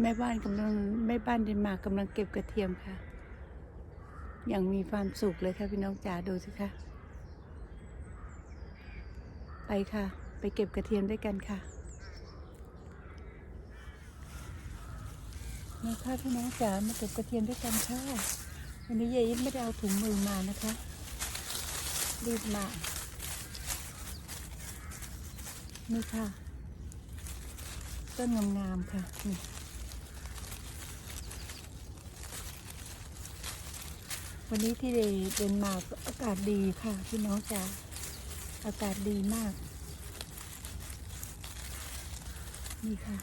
แม่บ้านกำลังแม่บ้านเดนมาร์กกำลังเก็บกระเทียมค่ะ อย่างมีความสุขเลยค่ะพี่น้องจ๋าดูสิคะไปค่ะ ไปเก็บกระเทียมด้วยกันค่ะมาค่ะพี่น้องจ๋ามาเก็บกระเทียมด้วยกันค่ะวันนี้ยายอินไม่ได้เอาถุงมือมานะคะ รีบมานี่ค่ะ ต้นงามๆค่ะนี่ วันนี้ที่เดนมาร์กอากาศดีค่ะ พี่น้องจ๋าอากาศดีมาก นี่ค่ะ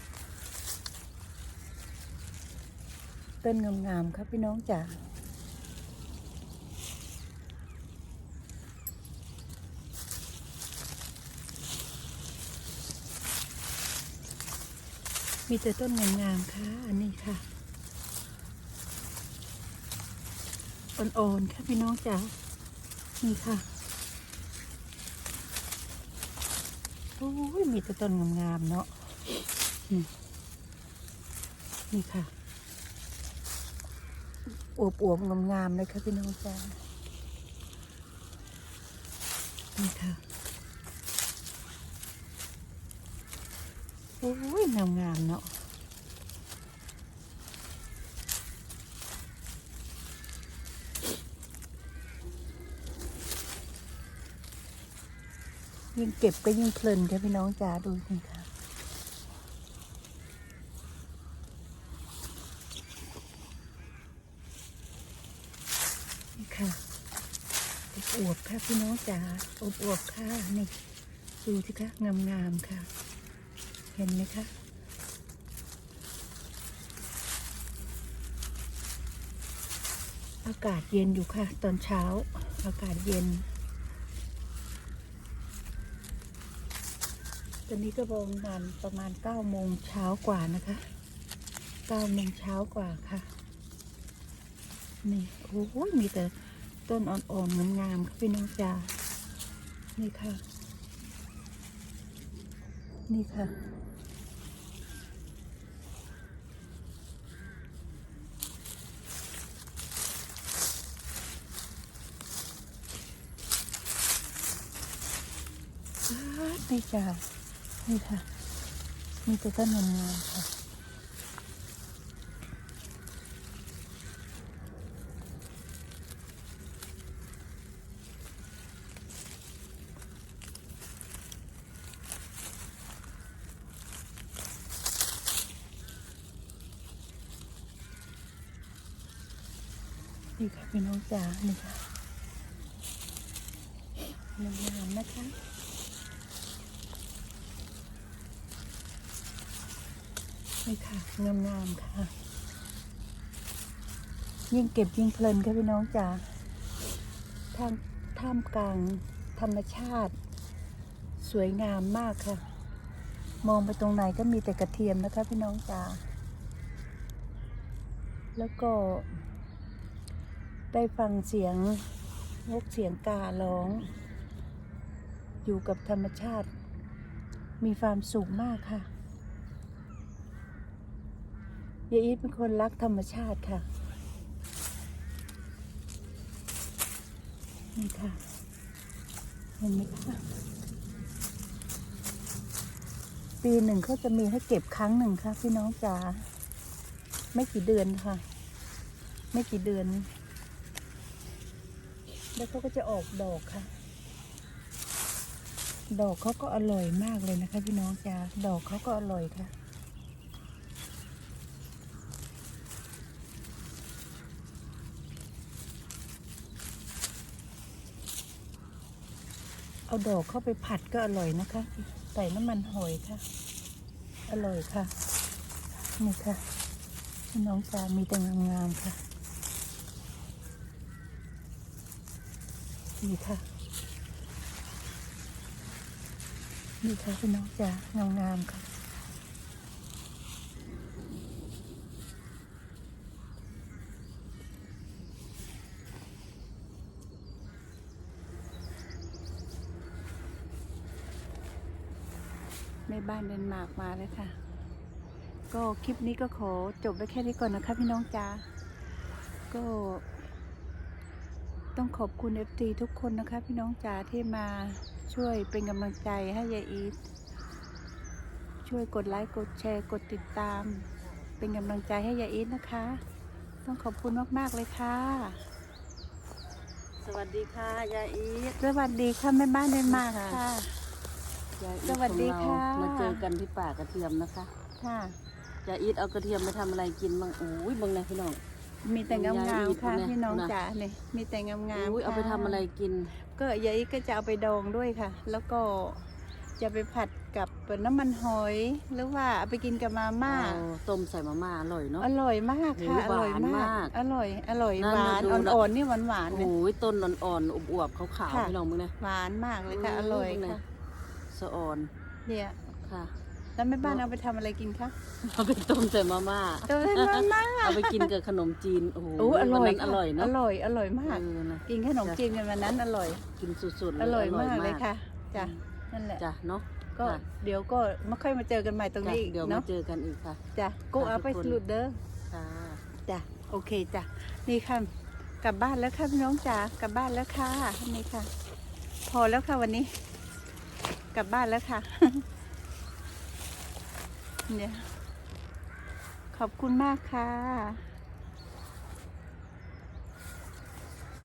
ต้นงามๆครับพี่น้องจ๋ามีแต่ต้นงามๆค่ะ อันนี้ค่ะ อ่อนๆค่ะพี่น้องจ๋านี่ค่ะโอ้ยมีแต่ต้นงามๆเนาะนี่ค่ะอวบๆงามๆเลยค่ะพี่น้องจ๋านี่ค่ะโอ้ยงามๆเนาะ ยิ่งเก็บก็ยิ่งเพลินค่ะพี่น้องจ๋าดูสิค่ะนี่ค่ะอวบค่ะพี่น้องจ๋าอวบค่ะนี่ดูสิคะงามๆค่ะ เห็นไหมคะอากาศเย็นอยู่ค่ะ ตอนเช้า อากาศเย็น ตอนนี้ก็ประมาณประมาณเก้าโมงเช้ากว่านะคะเก้าโมงเช้ากว่าค่ะ นี่โอ้โหมีแต่ต้นอ่อนๆงามๆค่ะพี่น้องจ๋านี่ค่ะ นี่ค่ะดนี่จ้า นี่ค่ะ มีแต่ต้นงามๆค่ะนี่ค่ะพี่น้องจ๋านี่ค่ะงามๆนะคะ นี่ค่ะงามๆค่ะ ยิ่งเก็บยิ่งเพลินค่ะพี่น้องจ๋าท่ามท่ามกลางธรรมชาติ สวยงามมากค่ะ มองไปตรงไหนก็มีแต่กระเทียมนะคะพี่น้องจ๋าแล้วก็ ได้ฟังเสียงนกเสียงการ้อง อยู่กับธรรมชาติ มีความสุขมากค่ะ ยายอีทเป็นคนรักธรรมชาติค่ะ นี่ค่ะ เห็นไหมคะ ปีหนึ่งเขาจะมีให้เก็บครั้งหนึ่งค่ะ พี่น้องจ๋า ไม่กี่เดือนค่ะ ไม่กี่เดือน แล้วเขาก็จะออกดอกค่ะ ดอกเขาก็อร่อยมากเลยนะคะ พี่น้องจ๋า ดอกเขาก็อร่อยค่ะ เอาดอกเข้าไปผัดก็อร่อยนะคะ ใส่น้ำมันหอยค่ะ อร่อยค่ะ นี่ค่ะ น้องจามีแต่งามๆค่ะนี่ค่ะ นี่ค่ะพี่น้องจ๋างามๆค่ะ แม่บ้านเดนมาร์กมาเลยค่ะ ก็คลิปนี้ก็ขอจบไว้แค่นี้ก่อนนะคะพี่น้องจ๋าก็ต้องขอบคุณ FT ทุกคนนะคะ พี่น้องจ๋าที่มาช่วยเป็นกำลังใจให้ยายอีทช่วยกดไลค์กดแชร์กดติดตาม เป็นกำลังใจให้ยายอีทนะคะ ต้องขอบคุณมากๆเลยค่ะ สวัสดีค่ะยายอีทสวัสดีค่ะแม่บ้านได้มากค่ะค่ะ ยายอีทสวัสดีของเราค่ะ มาเจอกันที่ป่ากระเทียมนะคะค่ะยายอีทเอากระเทียมมาทำอะไรกินบ้างโอ้ยเบังเลยพี่น้อง มีแต่งามยายอีๆทค่ะเนี่ยพี่น้องนะจ๋าเนี่ยมีแต่งามๆโอ้ยเอาค่ะไปทำอะไรกิน ก็ยายอีทก็จะเอาไปดองด้วยค่ะ แล้วก็จะไปผัดกับน้ำมันหอย หรือว่าเอาไปกินกับมาม่า เอาต้มใส่มาม่าอร่อยเนาะ อร่อยมากค่ะโอ้อยร่อยหวานมากมากอร่อย อร่อยนั่นหวานดูนะ อ่อนๆนี่หวานหวานๆเนี่ย โอ้ยต้นอ่อนๆอวบๆขาวค่ะๆพี่น้องมึงเนี่ยหวานมากเลยค่ะ อร่อยเบิ่งค่ะ สะอ่อนเนี่ยค่ะ แล้วแม่บ้านเอาไปทำอะไรกินคะ เอาไปต้มใส่มาม่าตัวเล็กมากเอาไปกินกับขนมจีนโอ้โหโอ้อร่อยวันนั้นอร่อยอเนาะร่อย อร่อยมาก เออนะกินขนมจีนกันวันนั้นอร่อย กินสุดๆเลอยร่อยมากอเลยค่ะจ้ะนั่นแหละ จ้ะเนาะก็ค่ะเดี๋ยวก็ไม่ค่อยมาเจอกันใหม่ตรงจ้ะนี้อีกเดี๋ยวมาเนาะเจอกันอีกค่ะ จ้ะกูค่ะเอาไปทุกคน สรุปเด้อ ค่ะ จ้ะโอเคจ้ะนี่ค่ะกลับบ้านแล้วค่ะพี่น้องจ๋ากลับบ้านแล้วค่ะนี่ค่ะ พอแล้วค่ะวันนี้ กลับบ้านแล้วค่ะเนี่ยขอบคุณมากค่ะ